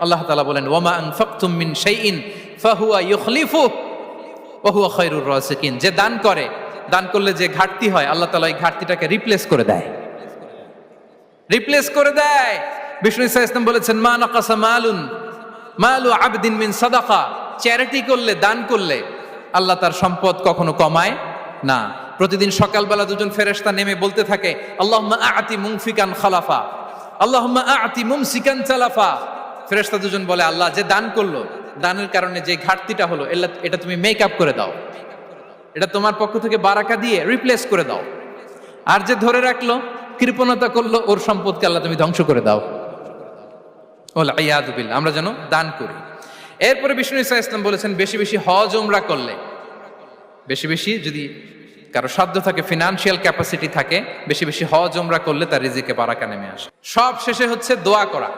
আল্লাহ তাআলা বলেন আনফাকতুম মিন শাইইন ফাহুয়া ইউখলিফু হুয়া খায়রুর রাসিকিন যে দান করে, দান করলে যে ঘাটতি হয়, আল্লাহ তাআলা এই ঘাটতিটাকে রিপ্লেস করে দেয়। রিপ্লেস করে দেয়। বিষ্ণু ইসা ইসলাম বলেছেন, মা মালুন, মালু আবদিন মিন সাদাকা। চ্যারিটি করলে, দান করলে আল্লাহ তার সম্পদ কখনো কমায় না। প্রতিদিন সকালবেলা দুজন ফেরেশতা নেমে বলতে থাকে আল্লাহ আতি মুনফিকান খালাফা। আল্লাহুম্মা আতি মুমসিকান চালাফা ফেরেশতা দুজন বলে, আল্লাহ, যে দান করল, দানের কারণে যে ঘাটতিটা হলো এটা তুমি মেক আপ করে দাও। এটা তোমার পক্ষ থেকে বারাকা দিয়ে রিপ্লেস করে দাও। আর যে ধরে রাখল, কৃপণতা করল, ওর সম্পদকে আল্লাহ তুমি ধ্বংস করে দাও। ওলা ইয়াদুবিল্লা আমরা যেন দান করি। এরপরে বিষ্ণু ইসা ইসলাম বলেছেন, বেশি বেশি হজ, উমরা করলে। বেশি বেশি যদি কারও সাধ্য থাকে ফিনান্সিয়াল ক্যাপাসিটি থাকে, বেশি বেশি হজ, উমরা করলে তার রিজিকে বারাকা নেমে আসে। সব শেষে হচ্ছে দোয়া করা।